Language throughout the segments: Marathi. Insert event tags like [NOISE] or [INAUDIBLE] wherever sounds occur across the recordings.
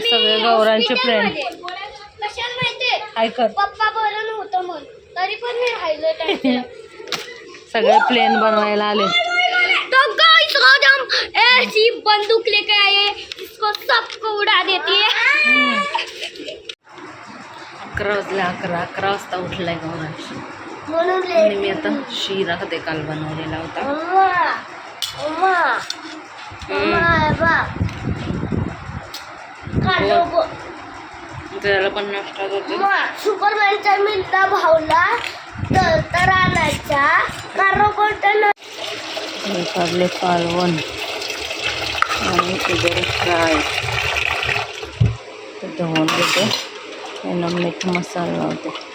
सगळे गौरांचे फ्रेंड कशाला माहितीये? ऐकत. पप्पा बरं नव्हतं म्हणून. तरी पण मी राहिलो त्यांच्या. [LAUGHS] सगळे प्लेन बनवायला आले. तो गाइस आज हम ऐसी बंदूक लेके आए इसको सबको उड़ा देती है. अकरा वाजले अकरा अकरा वाजता उठलाय गौरांश. म्हणून मी आता शिरा ते काल बनवलेला होता. त्याला पण नाश्ता अम्मा सुपरमॅनचा मिलता भावला तर आणायचा. कारण कोणतं हे काढले कालवण. आणि फ्राय. धुवून घेते. मीठ मसाला लावते.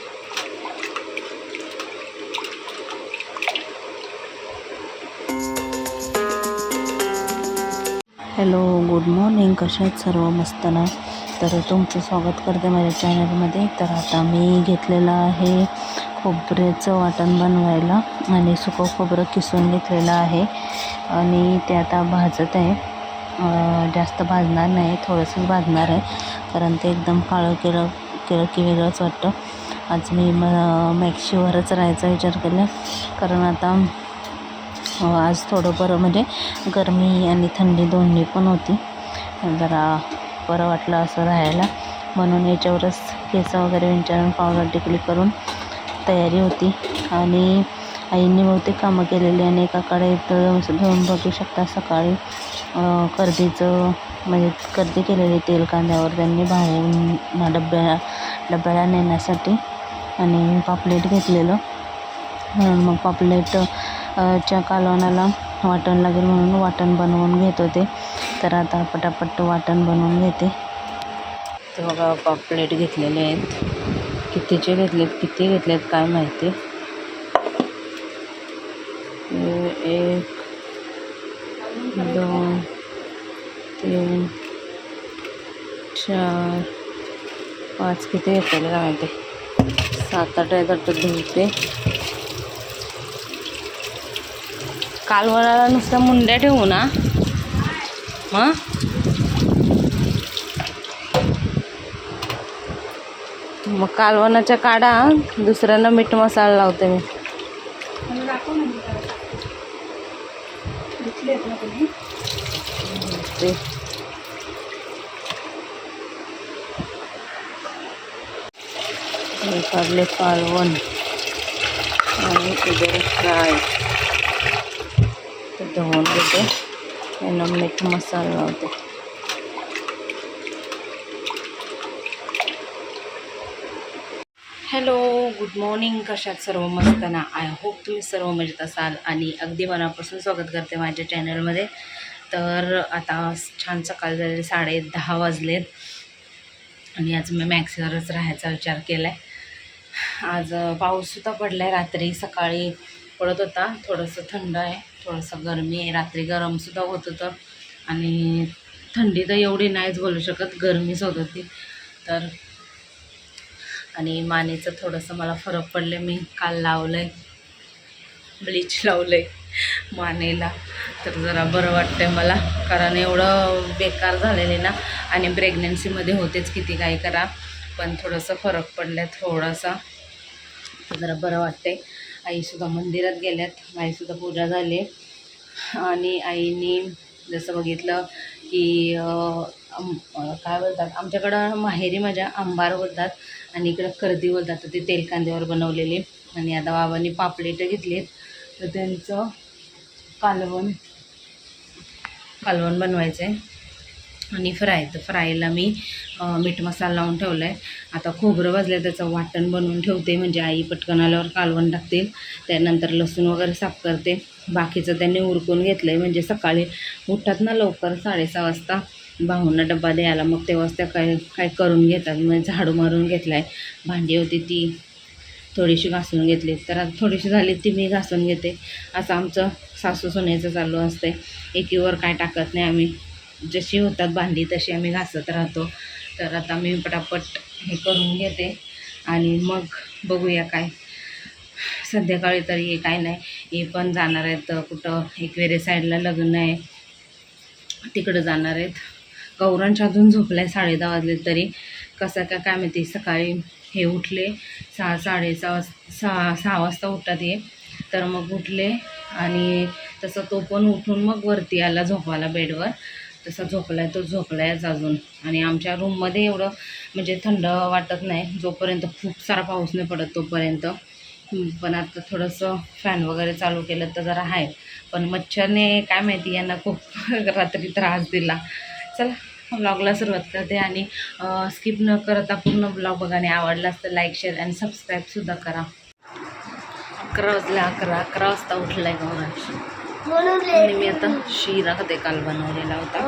Hello good morning. कशा आहेत सर्व? मस्त ना? तर तुमचं स्वागत करते माझ्या चॅनलमध्ये. तर आता मी घेतलेलं आहे खोबऱ्याचं वाटण बनवायला आणि सुकं खोबरं किसून घेतलेलं आहे. आणि ते आता भाजत आहे. जास्त भाजणार नाही थोडंसं भाजणार आहे. कारण ते एकदम काळं केलं केलं की वेगळंच वाटतं. आज मी म मॅक्शीवरच राहायचा विचार केला. कारण आता आज थोडं बरं म्हणजे गरमी आणि थंडी दोन्ही पण होती. जरा बरं वाटलं असं राहायला. म्हणून याच्यावरच केस वगैरे विंचारून पावडर टिकली करून तयारी होती. आणि आईंनी बहुतेक कामं केलेली आणि एकाकडे इथं घेऊन बघू शकता सकाळी कर्दीचं म्हणजे कर्दी केलेली तेल कांद्यावर त्यांनी भाऊन डब्या डब्याला नेण्यासाठी आणि पापलेट घेतलेलं. म्हणून मग पापलेट च्या कालवणाला वाटण लागेल म्हणून वाटण बनवून घेत होते. तर आता पटापट वाटण बनवून घेते. तर बघा पापलेट घेतलेले आहेत. कितीचे घेतलेत किती घेतलेत काय माहिती? एक दोन तीन चार पाच किती घेतलेले काय माहिती? सात आठ आहेत तर धुते कालवणाला नुसत्या मुंड्या ठेवू ना. मग मग कालवणाच्या काढा दुसऱ्यांना मीठ मसाला लावते मी. ते. काढले कालवण. आणि फ्राय. धुवून घेते यांना मीठ मसाला लावते हॅलो गुड मॉर्निंग कशात सर्व मस्त ना? आय होप तुम्ही सर्व मजेत असाल आणि अगदी मनापासून स्वागत करते माझ्या चॅनलमध्ये तर आता छान सकाळ झाले साडे दहा वाजलेत. आणि आज मी मॅक्सीवरच राहायचा विचार केला आहे आज पाऊससुद्धा पडला आहे रात्री सकाळी पडत होता. थोडंसं थंड आहे. थोडंसं गरमी आहे. रात्री गरमसुद्धा होत होतं. आणि थंडी तर एवढी नाहीच बोलू शकत. गरमीच होत होती. तर आणि मानेचं थोडंसं मला फरक पडले मी काल लावलं आहे ब्लीच लावलं आहे मानेला. तर जरा बरं वाटतंय मला. कारण एवढं बेकार झालेले ना. आणि प्रेग्नन्सीमध्ये होतेच किती काय करा. पण थोडंसं फरक पडलं आहे थोडासा जरा बरं वाटतंय. आईसुद्धा मंदिरात गेल्यात. आईसुद्धा पूजा झाली. आणि आईनी जसं बघितलं की काय बोलतात? आमच्याकडं माहेरी माझ्या आंबार बोलतात आणि इकडं कर्दी बोलतात. तर ते तेल कांद्यावर बनवलेले. आणि आता बाबांनी पापलेटं घेतलीत. तर त्यांचं कालवण कालवण बनवायचं आहे आणि फ्राय तर फ्रायला मी मीठ मसाला लावून ठेवला आहे आता खोबरं भाजलं त्याचं वाटण बनवून ठेवते म्हणजे आई पटकन आल्यावर कालवण टाकतील. त्यानंतर लसूण वगैरे साफ करते. बाकीचं त्यांनी उरकून घेतलं आहे म्हणजे सकाळी उठतात ना लवकर साडेसहा वाजता. भाऊंना डब्बा द्यायला मग तेव्हाच त्या काय काय करून घेतात. मग झाडू मारून घेतला आहे भांडी होती ती थोडीशी घासून घेतली. तर आता थोडीशी झाली ती मी घासून घेते. असं आमचं सासू सोन्याचं चालू असते एकीवर काय टाकत नाही आम्ही. जशी होतात भांडी तशी आम्ही घासत राहतो. तर आता मी पटापट हे करून घेते आणि मग बघूया काय. संध्याकाळी तरी हे काय नाही. हे पण जाणार आहेत कुठं एकवेरे साईडला लग्न आहे. तिकडं जाणार आहेत. गौरांश अजून आहे साडे दहा वाजले तरी. कसं काय काय माहिती? सकाळी हे उठले. सहा साडेसहा वाज सहा सहा वाजता उठतात हे. तर मग उठले आणि तसं तो पण उठून मग वरती आला झोपायला बेडवर. तसा झोपलाय तो झोपलायच अजून. आणि आमच्या रूममध्ये एवढं म्हणजे थंड वाटत नाही. जोपर्यंत खूप सारा पाऊस नाही पडत तोपर्यंत. पण आता थोडंसं फॅन वगैरे चालू केलं तर जरा आहे पण मच्छरने काय माहिती यांना खूप [LAUGHS] रात्री त्रास दिला. चला ब्लॉगला सुरुवात करते आणि स्किप न करता पूर्ण ब्लॉग बघाने आवडला तर लाईक शेअर आणि सबस्क्राईबसुद्धा करा. अकरा वाजले अकरा अकरा वाजता उठला आहे म्हणून आणि मी आता शिरा काल बनवलेला होता.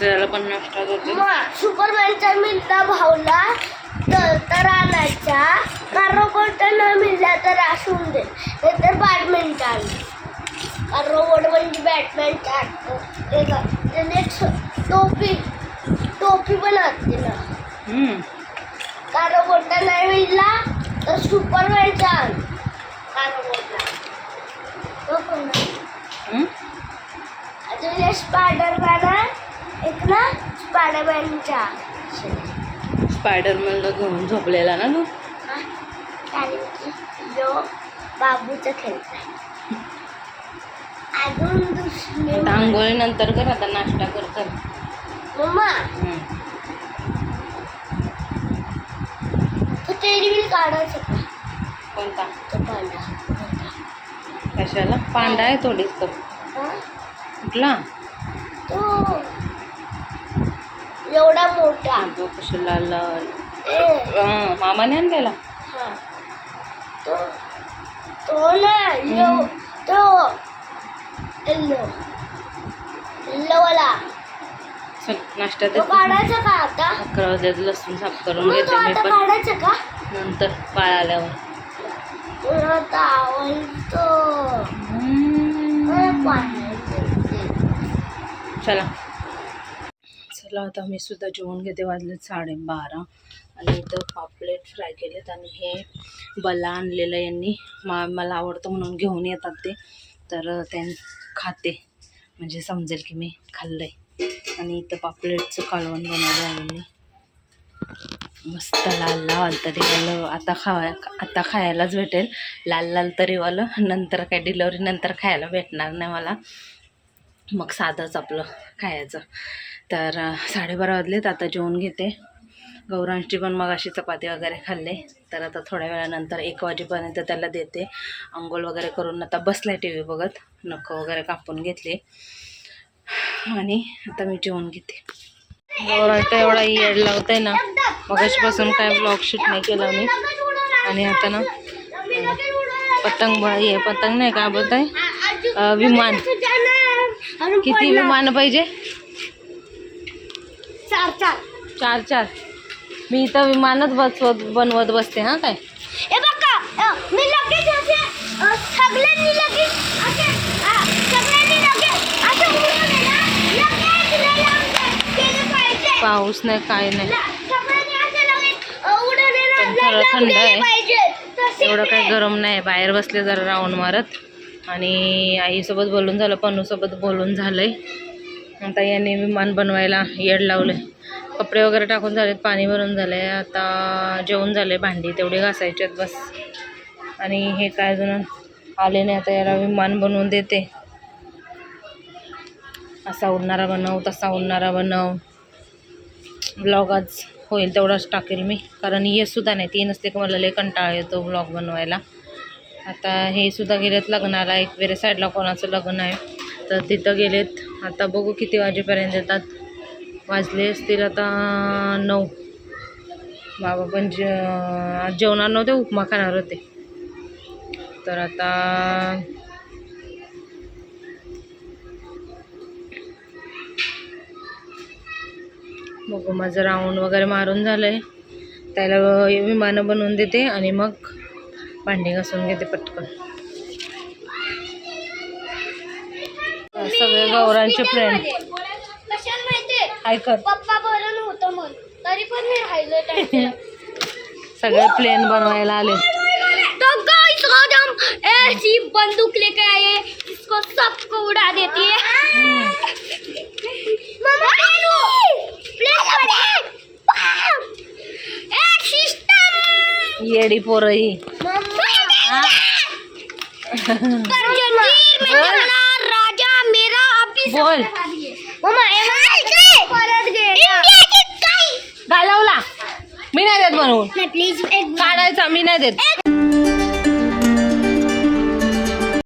त्याला पण नाश्ता करते. सुपरमॅनचा मिळता भावला तर आणायचा रोबोट न मिळला तर असून दे. नाहीतर बॅडमिंटन रोबोट म्हणजे बॅडमिंटन टोपी टोपी असते ना. हम्म. का रोबोट नाही मिळला तर सुपरमॅनचा आण का रोबोटला तो पण नाही. हम्म? अजून एक स्पायडरमॅन एक ना स्पायडरमॅनचा स्पायडरमॅनला घेऊन झोपलेला ना तू? जो बाबूचा खेळताय अजून दुसरी आता आंघोळी नंतर कर आता नाश्ता कर चल. मम्मा तो बिल काढायचं. कोणता? तो पांढरा? कशाला? पांढरा आहे तर हा? कुठला? तो एवढा मोठा. तो कशी लाल? हं, मामाने आणलेला? हा. तो तो ना यो तो येल्लो. येल्लोवाला. नाश्ता तो काढायचा का आता? अकरा वाजल्यात लसूण साफ करून तो घेते मी आता पण. काढायचा का? नंतर बाळ आल्यावर चला. चला आता मी सुद्धा जेवण घेते. वाजलेत साडेबारा. आणि इथं पापलेट फ्राय केलेत आणि हे बला आणलेलं यांनी. मा मला आवडतं म्हणून घेऊन येतात ते. तर त्यां खाते. म्हणजे समजेल की मी खाल्लं आहे आणि इथं पापलेटचं कालवण बनवलं आहे यांनी. मस्त लाल लाल तरीवालं आता खावा आता खायलाच भेटेल. लाल लाल तरीवालं नंतर काय डिलेवरी नंतर खायला भेटणार नाही मला. मग साधंच आपलं खायचं. तर साडेबारा वाजलेत. आता जेवण घेते. गौरांची पण मग अशी चपाती वगैरे खाल्ले. तर आता थोड्या वेळानंतर एक वाजेपर्यंत त्याला देते. आंघोळ वगैरे करून आता बसलाय टी व्ही बघत. नखं वगैरे कापून घेतले. आणि आता मी जेवण घेते. गौरांश एवढा येड लावतंय ना. मगाशीपासून काय ब्लॉग शूट नाही केला मी. आणि आता ना पतंग ब- हे पतंग नाही काय बोलत आहे विमान. किती विमान पाहिजे? चार चार. चार चार मी इथं विमानच बसवत बनवत बसते हां काय? बघा मी लगेच असे अ, सगळ्यांनी लगेच असे अ, सगळ्यांनी लगेच असं उडवून आहे ना, लगेच लय केलं पाहिजे. पाऊस नाही काय नाही. आहे पण थोडं आहे. एवढं काय ते. गरम नाही. बाहेर बसले जरा राऊंड मारत. आणि आईसोबत बोलून झालं पन्नूसोबत बोलून झालंय. आता याने विमान बनवायला येड लावलंय. कपडे वगैरे टाकून झालेत पाणी भरून झालंय. आता जेवण झाले भांडी तेवढे घासायचे आहेत बस. आणि हे काय अजून आले नाही आता याला विमान बनवून देते. असा उडणारा बनव तसा उडणारा बनव. ब्लॉग आज होईल तेवढाच टाकेल मी. कारण येसुद्धा नाही ती नसते की मला लय कंटाळा येतो ब्लॉग बनवायला. आता हे सुद्धा गेलेत लग्नाला एक वेळे साईडला कोणाचं लग्न आहे. तर तिथं गेलेत. आता बघू किती वाजेपर्यंत येतात. वाजले असतील आता नऊ. बाबा पण जे जेवणार नव्हते उपमा खाणार होते. तर आता बघू माझं राऊंड वगैरे मारून झालं आहे त्याला विमानं बनवून देते आणि मग भांडी घासून घेते पटकन. सगळे गौरांचे फ्रेंड त्यांच्या. [LAUGHS] सगळे प्लेन बनवायला आले. ऐसी बंदूक आए इसको सबको उड़ा देती है येडी पोरं ही. राजा मेरा बोल. घालवला. मी नाही देत एक काढायचा मी नाही देत.